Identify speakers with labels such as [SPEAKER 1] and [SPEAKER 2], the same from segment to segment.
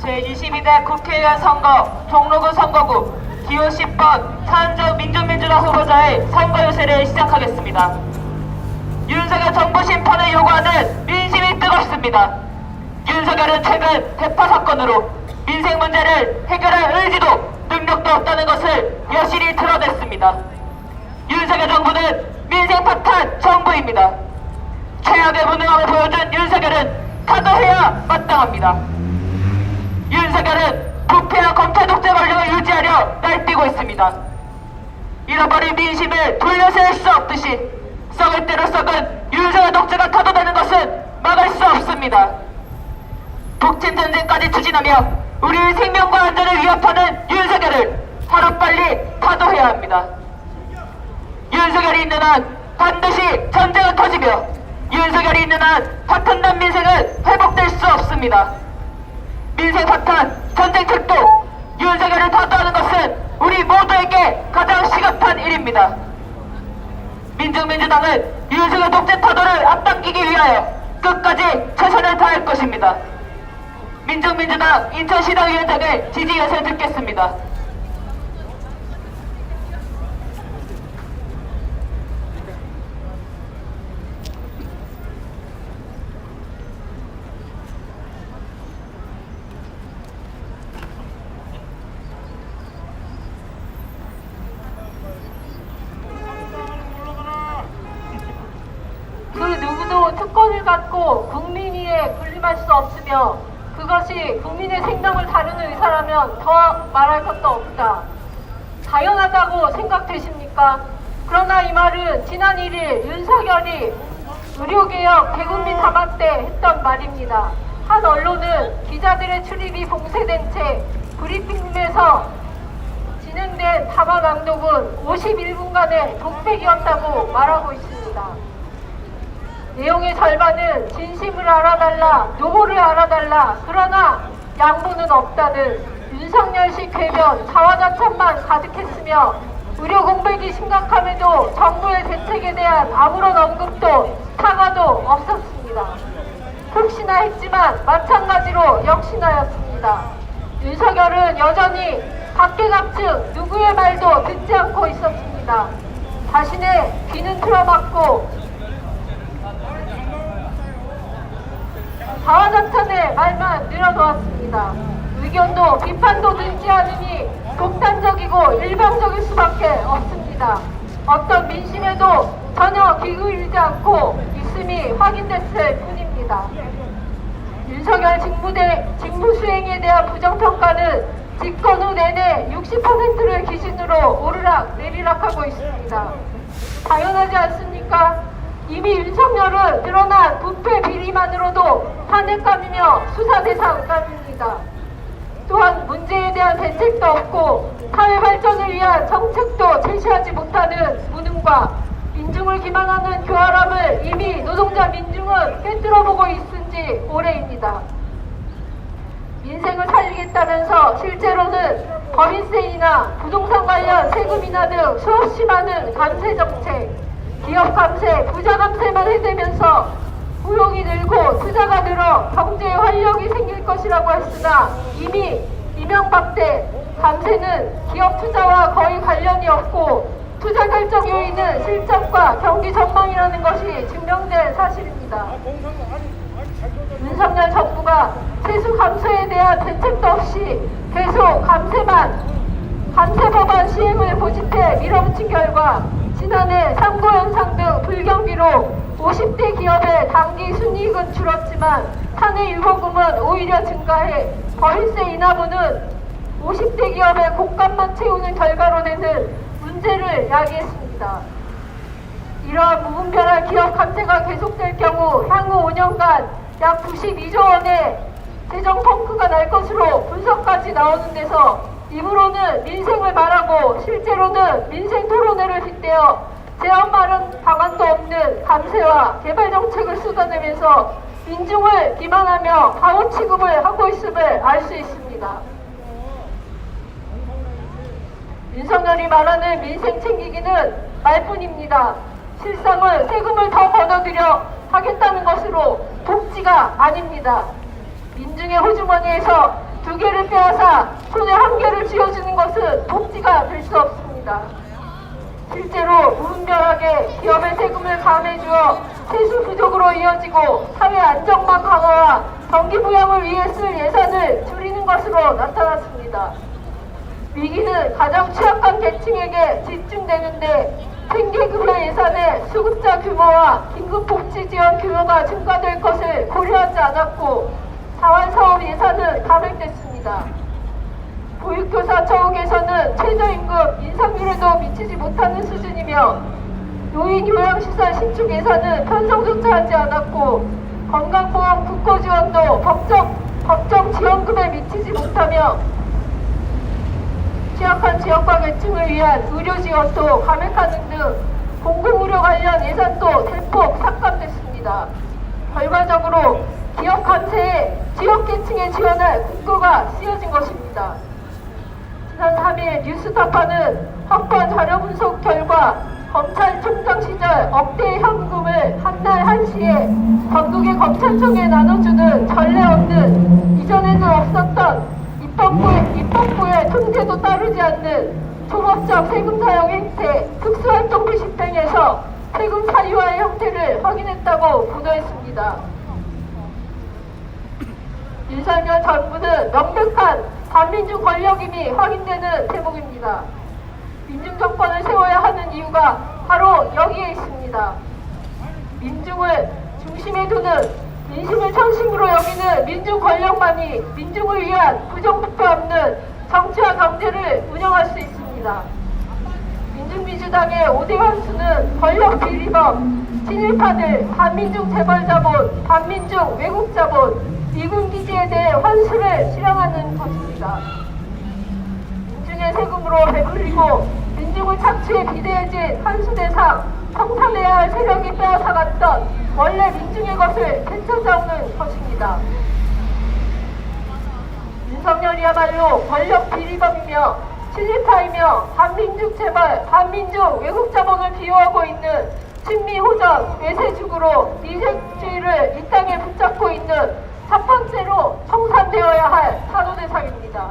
[SPEAKER 1] 제22대 국회의원 선거 종로구 선거구 기호 10번 차은주 민주민주당 후보자의 선거 유세를 시작하겠습니다. 윤석열 정부 심판을 요구하는 민심이 뜨겁습니다. 윤석열은 최근 대파 사건으로 민생 문제를 해결할 의지도 능력도 없다는 것을 여실히 드러냈습니다. 윤석열 정부는 민생 파탄 정부입니다. 최악의 무능함을 보여준 윤석열은 타도해야 마땅합니다. 윤석열은 부패와 검찰 독재 권력을 유지하려 날뛰고 있습니다. 잃어버린 민심을 돌려세울 수 없듯이 썩을 대로 썩은 윤석열 독재가 타도되는 것은 막을 수 없습니다. 독침 전쟁까지 추진하며 우리의 생명과 안전을 위협하는 윤석열을 하루빨리 타도해야 합니다. 윤석열이 있는 한 반드시 전쟁은 터지며 윤석열이 있는 한 파탄난 민생은 회복될 수 없습니다. 민생 파탄, 전쟁 택도, 윤석열을 타도하는 것은 우리 모두에게 가장 시급한 일입니다. 민중민주당은 윤석열 독재 타도를 앞당기기 위하여 끝까지 최선을 다할 것입니다. 민중민주당 인천시당 위원장의 지지 여세 듣겠습니다.
[SPEAKER 2] 그 누구도 특권을 갖고 국민 위에 군림할 수 없으며 그것이 국민의 생명을 다루는 의사라면 더 말할 것도 없다. 당연하다고 생각되십니까? 그러나 이 말은 지난 1일 윤석열이 의료개혁 대국민 담화 때 했던 말입니다. 한 언론은 기자들의 출입이 봉쇄된 채 브리핑룸에서 진행된 담화 낭독은 51분간의 독백이었다고 말하고 있습니다. 내용의 절반은 진심을 알아달라, 노고를 알아달라, 그러나 양보는 없다는 윤석열식 궤변, 자화자찬만 가득했으며 의료 공백이 심각함에도 정부의 대책에 대한 아무런 언급도 사과도 없었습니다. 혹시나 했지만 마찬가지로 역시나였습니다. 윤석열은 여전히 각계각층 누구의 말도 듣지 않고 있었습니다. 자신의 귀는 틀어막고 자화자찬의 말만 늘어놓았습니다. 의견도 비판도 듣지 않으니 독단적이고 일방적일 수밖에 없습니다. 어떤 민심에도 전혀 기울이지 않고 있음이 확인됐을 뿐입니다. 윤석열 직무대, 직무 수행에 대한 부정평가는 집권 후 내내 60%를 기준으로 오르락 내리락하고 있습니다. 당연하지 않습니까? 이미 윤석열은 드러난 부패 비리만으로도 탄핵감이며 수사 대상감입니다. 또한 문제에 대한 대책도 없고 사회 발전을 위한 정책도 제시하지 못하는 무능과 민중을 기만하는 교활함을 이미 노동자 민중은 꿰뚫어보고 있은 지 오래입니다. 민생을 살리겠다면서 실제로는 법인세이나 부동산 관련 세금 인하 등 수없이 많은 감세 정책, 기업 감세, 부자 감세만 해대면서 고용이 늘고 투자가 늘어 경제에 활력이 생길 것이라고 했으나 이미 이명박 때 감세는 기업 투자와 거의 관련이 없고 투자 결정 요인은 실적과 경기 전망이라는 것이 증명된 사실입니다. 윤석열 정부가 세수 감소에 대한 대책도 없이 계속 감세만 감세 법안 시행을 고집해 밀어붙인 결과 지난해 상고현상 등 불경기로 50대 기업의 단기 순이익은 줄었지만 사내 유보금은 오히려 증가해 법인세 인하분은 50대 기업의 곡간만 채우는 결과로 되는 문제를 야기했습니다. 이러한 무분별한 기업 감세가 계속될 경우 향후 5년간 약 92조 원의 재정 펑크가 날 것으로 분석까지 나오는 데서 입으로는 민생을 말하고 실제로는 민생 토론회를 빗대어 제한 마련 방안도 없는 감세와 개발 정책을 쏟아내면서 민중을 기만하며 바보 취급을 하고 있음을 알 수 있습니다. 윤석열이 말하는 민생 챙기기는 말뿐입니다. 실상은 세금을 더 걷어들여 하겠다는 것으로 복지가 아닙니다. 민중의 호주머니에서 두 개를 빼앗아 손에 한 개를 쥐어주는 것은 복지가 될 수 없습니다. 실제로 무분별하게 기업의 세금을 감해주어 세수 부족으로 이어지고 사회 안정망 강화와 경기 부양을 위해 쓸 예산을 줄이는 것으로 나타났습니다. 위기는 가장 취약한 계층에게 집중되는데 생계급여 예산의 수급자 규모와 긴급복지 지원 규모가 증가될 것을 고려하지 않았고 자활사업 예산은 감액됐습니다. 보육교사 처우에서는 최저임금 인상률에도 미치지 못하는 수준이며 노인 요양시설 신축 예산은 편성조차 하지 않았고 건강보험 국고 지원도 법정, 법정 지원금에 미치지 못하며 취약한 지역과 계층을 위한 의료 지원도 감액하는 등 공공의료 관련 예산도 대폭 삭감됐습니다. 결과적으로 기업 감세에 지역 계층에 지원할 국고가 쓰여진 것입니다. 지난 3일 뉴스타파는 확보한 자료 분석 결과 검찰총장 시절 억대 현금을 한 날 한시에 전국의 검찰청에 나눠주는 전례 없는 이전에는 없었던 입법부의, 입법부의 통제도 따르지 않는 초법적 세금 사용 행태, 특수활동비 집행에서 세금 사유화의 형태를 확인했다고 보도했습니다. 윤석열 정부는 명백한 반민주 권력임이 확인되는 대목입니다. 민중정권을 세워야 하는 이유가 바로 여기에 있습니다. 민중을 중심에 두는 민심을 천심으로 여기는 민중 권력만이 민중을 위한 부정부패 없는 정치와 경제를 운영할 수 있습니다. 민중민주당의 오대환 수는 권력 비리범, 친일파들, 반민중 재벌자본, 반민중 외국자본, 미군 기지에 대해 환수를 실행하는 것입니다. 민중의 세금으로 배불리고 민중을 착취에 비대해진 한수 대상 청산해야 할 세력이 빼앗아갔던 원래 민중의 것을 되찾아오는 것입니다. 윤석열이야말로 권력 비리범이며 친일파이며 반민중 재벌, 반민중 외국 자본을 비호하고 있는 친미 호전 외세죽으로 미색주의를 이 땅에 붙잡고 있는 첫 번째로 청산되어야 할 타도 대상입니다.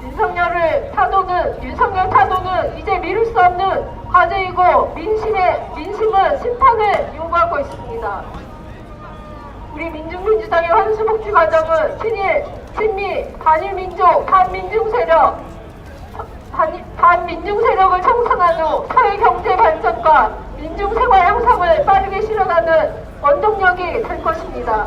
[SPEAKER 2] 윤석열을 타도는 윤석열 타도는 이제 미룰 수 없는 과제이고 민심의 민심은 심판을 요구하고 있습니다. 우리 민중민주당의 환수복지 과정은 친일, 친미, 반일민족, 반민중 세력, 반, 반민중 세력을 청산한 후 사회 경제 발전과 민중 생활 향상을 빠르게 실현하는 원동력이 될 것입니다.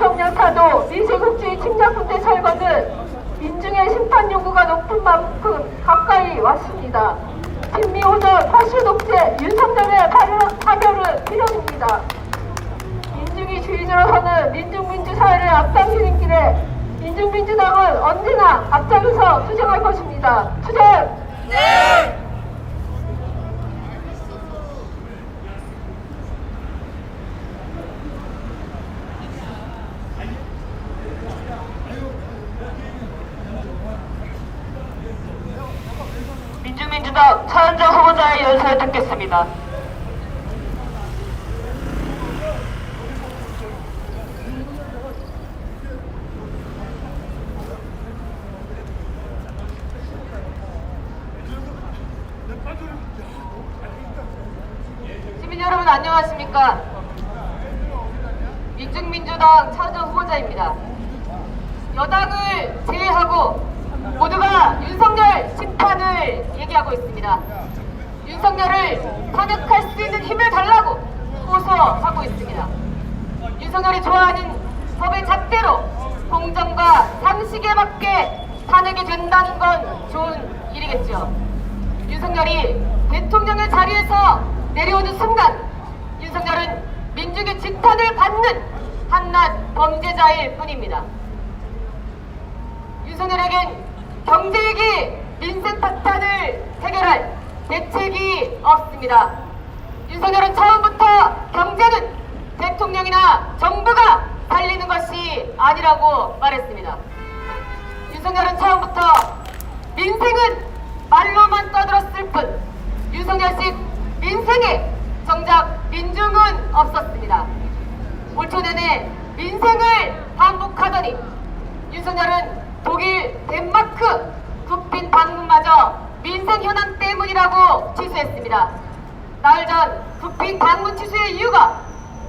[SPEAKER 2] 윤석열 타도 미세국주의 침략군대 철거는 민중의 심판 요구가 높은 만큼 가까이 왔습니다. 친미호전 파쇼 독재 윤석열의 파멸- 파멸은 필연입니다. 민중이 주인으로서는 민중민주 사회를 앞당기는 길에 민중민주당은 언제나 앞장서 투쟁할 것입니다. 투쟁!
[SPEAKER 1] 민주민주당 차은정 연설 듣겠습니다.
[SPEAKER 3] 시민 여러분 안녕하십니까? 민중민주당 차정 후보자입니다. 여당을 제외하고 모두가 윤석열 심판을 얘기하고 있습니다. 윤석열을 탄핵할 수 있는 힘을 달라고 호소하고 있습니다. 윤석열이 좋아하는 법의 잣대로 공정과 상식에 맞게 탄핵이 된다는 건 좋은 일이겠죠. 윤석열이 대통령의 자리에서 내려오는 순간 윤석열은 민중의 지탄을 받는 한낱 범죄자일 뿐입니다. 윤석열에겐 경제위기, 민생 파탄을 해결할 대책이 없습니다. 윤석열은 처음부터 경제는 대통령이나 정부가 살리는 것이 아니라고 말했습니다. 윤석열은 처음부터 민생은 말로만 떠들었을 뿐 윤석열식 민생에 정작 민중은 없었습니다. 올 초 내내 민생을 반복하더니 윤석열은 독일, 덴마크 국빈 방문마저 민생 현안 때문이라고 취소했습니다. 나흘 전 국빈 방문 취소의 이유가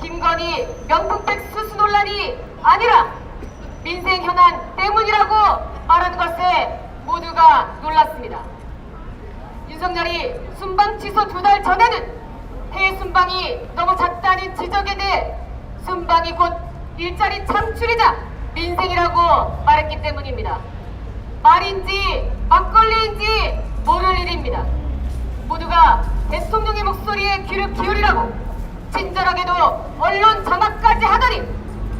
[SPEAKER 3] 김건희 명품백 수수 논란이 아니라 민생 현안 때문이라고 말하는 것에 모두가 놀랐습니다. 윤석열이 순방 취소 두 달 전에는 해외 순방이 너무 작다는 지적에 대해 순방이 곧 일자리 창출이자 민생이라고 말했기 때문입니다. 말인지 막걸리인지 모를 일입니다. 모두가 대통령의 목소리에 귀를 기울이라고 친절하게도 언론 장악까지 하더니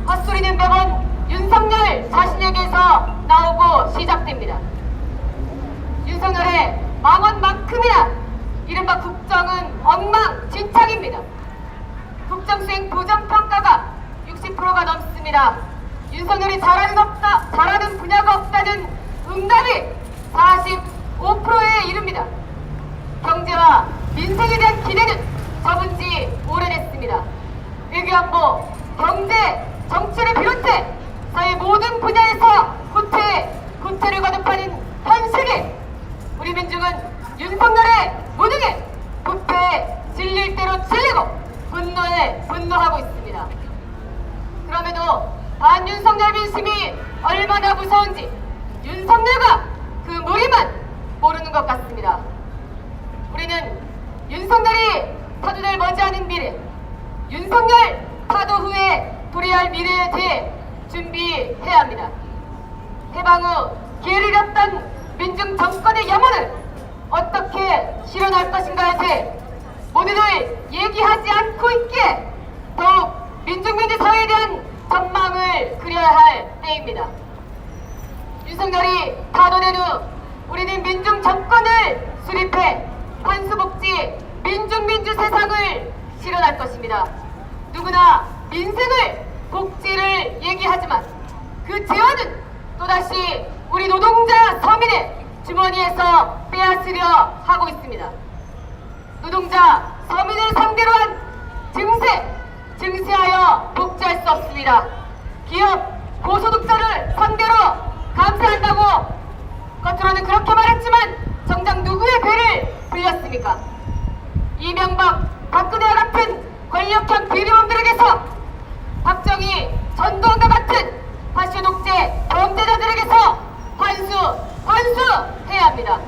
[SPEAKER 3] 헛소리는 매번 윤석열 자신에게서 나오고 시작됩니다. 윤석열의 망언만큼이나 이른바 국정은 엉망진창입니다. 국정 수행 부정평가가 60%가 넘습니다. 윤석열이 잘하는 없다, 잘하는 분야가 없다는 응답이 45%에 이릅니다. 경제와 민생에 대한 기대는 접은 지 오래됐습니다. 외교안보, 경제, 정치를 비롯해 사회 모든 분야에서 구태, 구태를 거듭하는 현실에 우리 민중은 윤석열의 무능에 부패에 질릴 대로 질리고 분노에 분노하고 있습니다. 그럼에도 반윤석열 민심이 얼마나 무서운지 윤석열과 그 무리만 모르는 것 같습니다. 우리는 윤석열이 타도될 머지않은 미래, 윤석열 타도 후에 도래할 미래에 대해 준비해야 합니다. 해방 후 기회를 잃었던 민중 정권의 염원을 어떻게 실현할 것인가에 대해 모두들 얘기하지 않고 있기에 더욱 민중민주 사회에 대한 전망을 그려야 할 때입니다. 윤석열이 타도된 후 우리는 민중 정권을 수립해 환수복지 민중민주 세상을 실현할 것입니다. 누구나 민생을 복지를 얘기하지만 그 재원은 또다시 우리 노동자 서민의 주머니에서 빼앗으려 하고 있습니다. 노동자 서민을 상대로 한 증세, 증세하여 복지할 수 없습니다. 기업, 고소득자를 상대로 감세한다고 겉으로는 그렇게 말했지만 정작 누구의 배를 불렸습니까? 이명박, 박근혜와 같은 권력형 비리범들에게서 박정희, 전두환과 같은 파쇼 독재 범죄자들에게서 환수, 환수해야 합니다.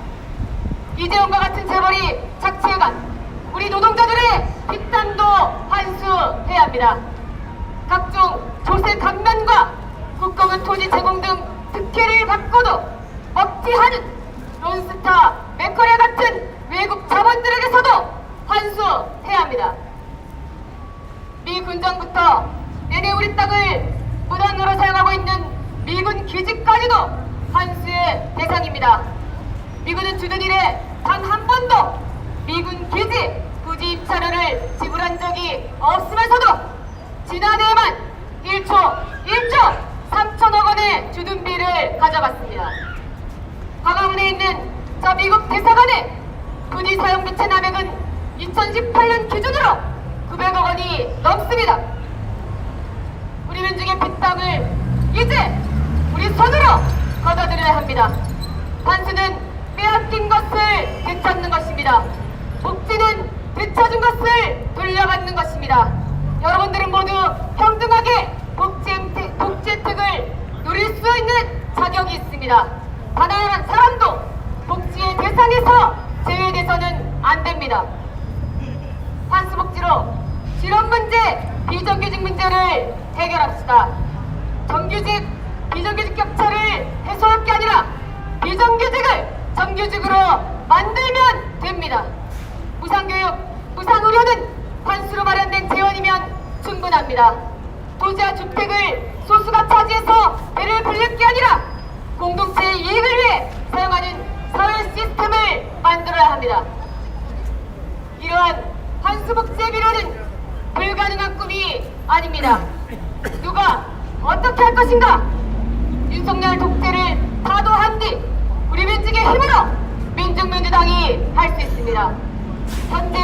[SPEAKER 3] 이재용과 같은 재벌이 착취해간 우리 노동자들의 뒷담도 환수해야 합니다. 각종 조세 감면과 국공은 토지 제공 등 특혜를 받고도 먹튀하는 론스타, 맥커리와 같은 외국 자본들에게서도 환수해야 합니다. 미 군정부터 내내 우리 땅을 무단으로 사용하고 있는 미군 기지까지도 환수의 대상입니다. 미군은 주둔 이래 단 한 번도 미군 기지 부지 입찰료를 지불한 적이 없으면서도 지난해에만 1초, 1조 3천억 원의 주둔비를 가져갔습니다. 광화문에 있는 저 미국 대사관의 부지 사용 부채 남액은 2018년 기준으로 900억 원이 넘습니다. 우리 민중의 빚땅을 이제 우리 손으로 걷어들여야 합니다. 환수는 빼앗긴 것을 되찾는 것입니다. 복지는 되찾은 것을 돌려받는 것입니다. 여러분들은 모두 평등하게 복지 혜택, 복지 혜택을 누릴 수 있는 자격이 있습니다. 단한 사람도 복지의 대상에서 제외돼서는 안 됩니다. 환수복지로 실업 문제, 비정규직 문제를 해결합시다. 정규직, 비정규직 격차를 해소할 게 아니라 비정규직을 정규직으로 만들면 됩니다. 무상교육, 무상의료는 환수로 마련된 재원이면 충분합니다. 도시와 주택을 소수가 차지해서 배를 불릴 게 아니라 공동체의 이익을 위해 사용하는 사회 시스템을 만들어야 합니다. 이러한 환수복지의 미래는 불가능한 꿈이 아닙니다. 누가 어떻게 할 것인가? 윤석열 독재를 타도한 뒤 우리 민중의 힘으로 민중민주당이 할 수 있습니다. 현재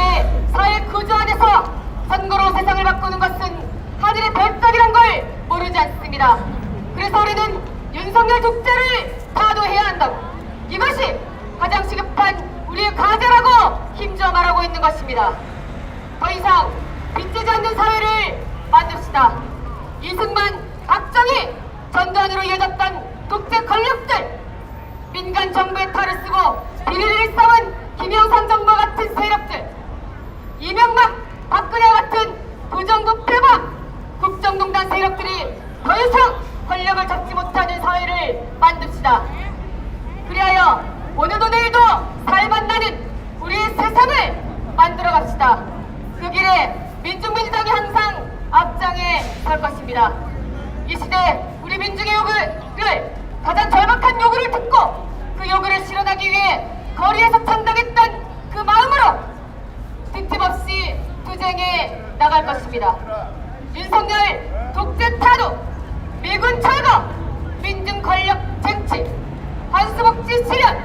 [SPEAKER 3] 사회 구조 안에서 선거로 세상을 바꾸는 것은 하늘의 별따기란 걸 모르지 않습니다. 그래서 우리는 윤석열 독재를 타도해야 한다고 이것이 가장 시급한 우리의 과제라고 힘주어 말하고 있는 것입니다. 더 이상 빚지지 않는 사회를 만듭시다. 이승만, 박정희, 전두환으로 이어졌던 독재 권력들, 민간 정부의 탈을 쓰고 비리를 쌓은 김영삼 정부 같은 세력들, 이명박, 박근혜 같은 부정부 패박 국정농단 세력들이 더 이상 권력을 잡지 못하는 사회를 만듭시다. 그리하여 오늘도 내일도 살만나는 우리의 세상을 만들어 갑시다. 그 길에 민중민주당이 항상 앞장에 설 것입니다. 이 시대 우리 민중의 요구를 가장 절박한 요구를 듣고 그 요구를 실현하기 위해 거리에서 찬당했던 그 마음으로 빈틈없이 투쟁에 나갈 것입니다. 윤석열 독재 타도, 미군 철거, 민중 권력 쟁취, 환수복지 실현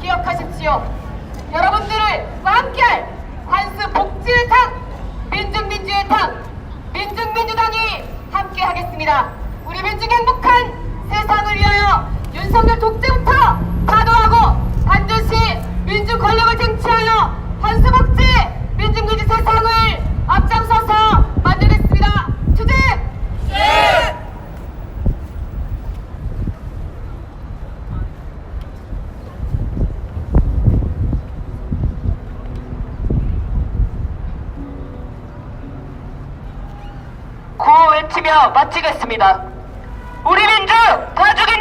[SPEAKER 3] 기억하십시오. 여러분들과 함께할 환수복지의 당, 민중민주의 당, 민중민주당이 함께하겠습니다. 우리 민중의 행복한 세상을 위하여 윤석열 독재부터 타도하고 반드시 민중 권력을 쟁취하여 환수복지 민중민주 세상을 앞장서서 만들겠습니다. 투쟁!
[SPEAKER 1] 구 마치겠습니다. 우리 민주 다 죽여!